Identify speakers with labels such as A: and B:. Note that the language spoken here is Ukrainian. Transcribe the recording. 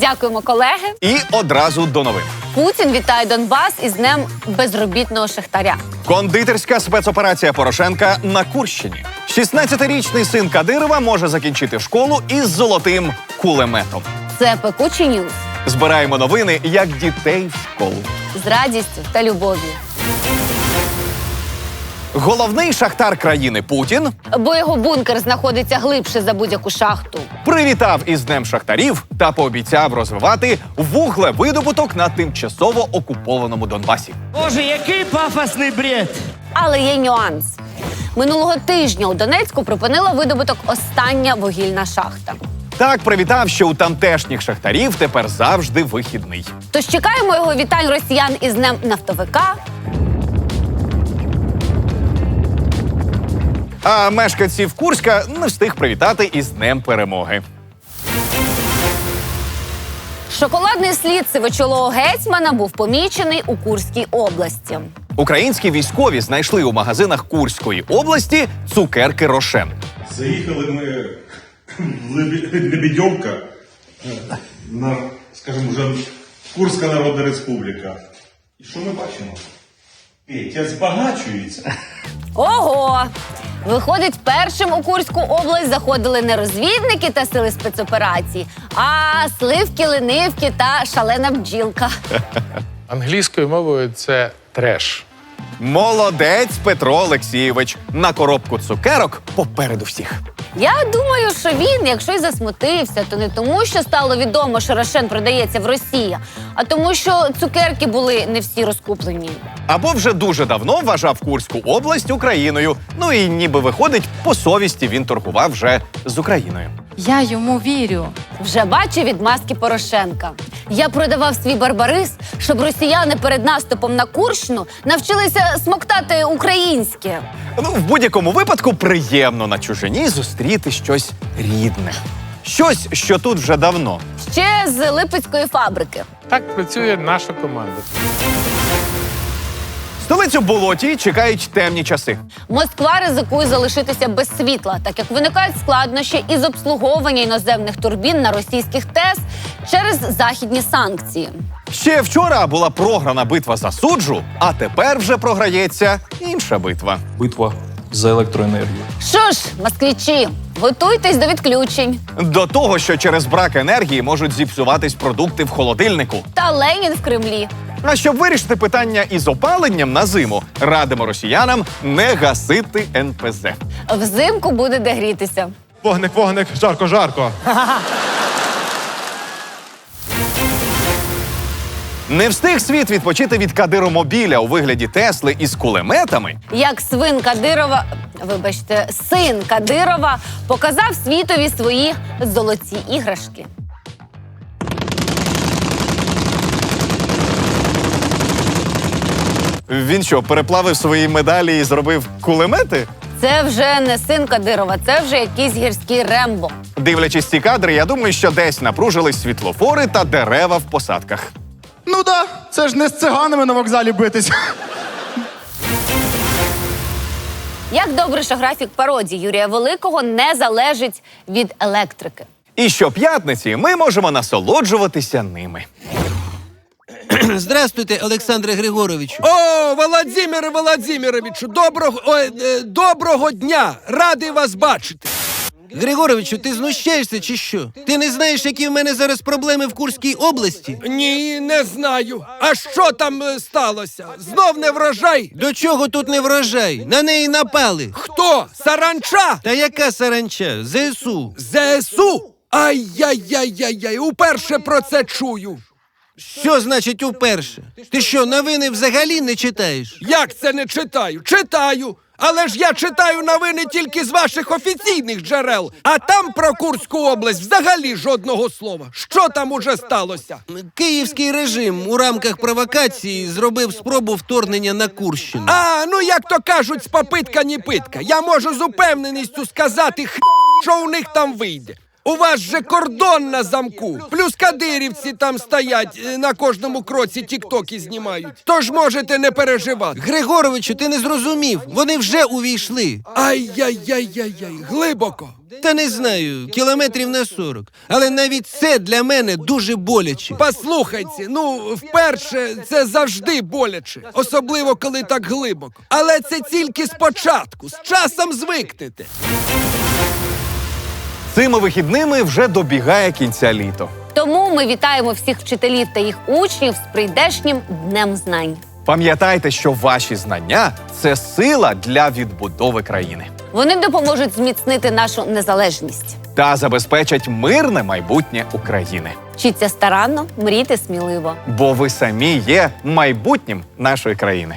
A: Дякуємо, колеги.
B: І одразу до новин.
A: Путін вітає Донбас із днем безробітного шахтаря.
B: Кондитерська спецоперація Порошенка на Курщині. 16-річний син Кадирова може закінчити школу із золотим кулеметом.
A: Це пекучі ньюз
B: Збираємо новини як дітей в школу.
A: з радістю та любов'ю.
B: Головний шахтар країни Путін
A: Бо його бункер знаходиться глибше за будь-яку шахту.
B: привітав із Днем шахтарів та пообіцяв розвивати вуглевидобуток на тимчасово окупованому Донбасі.
C: Боже, який пафосний бред!
A: Але є нюанс. Минулого тижня у Донецьку припинила видобуток остання вугільна шахта.
B: Так привітав, що у тамтешніх шахтарів тепер завжди вихідний.
A: Тож чекаємо його вітань росіян із днем нафтовика.
B: А мешканців Курська не встиг привітати із Днем перемоги.
A: Шоколадний слід сивочолого гетьмана був помічений у Курській області.
B: Українські військові знайшли у магазинах Курської області цукерки Рошен.
D: Заїхали ми в на, скажімо, вже Курська Народна Республіка. І що ми бачимо? Петя збагачується.
A: Ого! Виходить, першим у Курську область заходили не розвідники та сили спецоперацій, а сливки, ленивки та шалена бджілка.
E: Англійською мовою це треш.
B: Молодець Петро Олексійович на коробку цукерок попереду всіх.
A: Я думаю, що він, якщо й засмутився, то не тому, що стало відомо, що Рошен продається в Росії, а тому, що цукерки були не всі розкуплені.
B: Або вже дуже давно вважав Курську область Україною. Ну і ніби виходить, по совісті він торгував вже з Україною.
F: Я йому вірю.
A: Вже бачив відмазки Порошенка. Я продавав свій барбарис, щоб росіяни перед наступом на Курщину навчилися смоктати українське.
B: Ну, в будь-якому випадку приємно на чужині зустріти щось рідне. Щось, що тут вже давно.
A: Ще з Липецької фабрики.
E: Так працює наша команда.
B: Столицю Болотії чекають темні часи.
A: Москва ризикує залишитися без світла, так як виникають складнощі із обслуговування іноземних турбін на російських ТЕС через західні санкції.
B: Ще вчора була програна битва за суджу, а тепер вже програється інша битва.
G: битва за електроенергію.
A: Що ж, москвичі, готуйтесь до відключень.
B: До того, що через брак енергії можуть зіпсуватись продукти в холодильнику.
A: Та Ленін в Кремлі.
B: А щоб вирішити питання із опаленням на зиму, радимо росіянам не гасити НПЗ.
A: Взимку буде де грітися.
H: Вогник, вогник, жарко, жарко.
B: Не встиг світ відпочити від кадиромобіля у вигляді Тесли із кулеметами.
A: Як свин Кадирова, вибачте, син Кадирова показав світові свої золоті іграшки.
B: Він що, переплавив свої медалі і зробив кулемети?
A: Це вже не син Кадирова, це вже якийсь гірський рембо.
B: Дивлячись ці кадри, я думаю, що десь напружились світлофори та дерева в посадках.
H: Ну да, це ж не з циганами на вокзалі битись.
A: Як добре, що графік пародії Юрія Великого не залежить від електрики.
B: І щоп'ятниці ми можемо насолоджуватися ними.
I: Здравствуйте, Олександре Григоровичу.
J: О, Володимире Володимировичу, доброго, ой, е, доброго дня! Радий вас бачити.
I: Григоровичу, ти знущаєшся чи що? Ти не знаєш, які в мене зараз проблеми в Курській області?
J: Ні, не знаю. А що там е, сталося? Знов не врожай?
I: До чого тут не врожай? На неї напали.
J: Хто? Саранча?
I: Та яка саранча? ЗСУ.
J: ЗСУ? Ай-яй-яй-яй-яй, уперше про це чую.
I: Що значить уперше? Ти що, новини взагалі не читаєш?
J: Як це не читаю? Читаю. Але ж я читаю новини тільки з ваших офіційних джерел, а там про Курську область взагалі жодного слова. Що там уже сталося?
I: Київський режим у рамках провокації зробив спробу вторгнення на Курщину.
J: А, ну як то кажуть, з попитка ні питка. Я можу з упевненістю сказати, х... що у них там вийде. У вас же кордон на замку. Плюс кадирівці там стоять е, на кожному кроці тіктоки знімають. Тож можете не переживати.
I: Григоровичу, ти не зрозумів. Вони вже увійшли.
J: Ай-яй-яй-яй-яй, глибоко.
I: Та не знаю, кілометрів на 40. Але навіть це для мене дуже боляче.
J: Послухайте, ну вперше це завжди боляче, особливо коли так глибоко. Але це тільки спочатку. З часом звикнете.
B: Цими вихідними вже добігає кінця літо.
A: Тому ми вітаємо всіх вчителів та їх учнів з прийдешнім днем знань.
B: Пам'ятайте, що ваші знання це сила для відбудови країни
A: Вони допоможуть зміцнити нашу незалежність.
B: та забезпечать мирне майбутнє України.
A: Вчіться старанно, мрійте сміливо.
B: Бо ви самі є майбутнім нашої країни.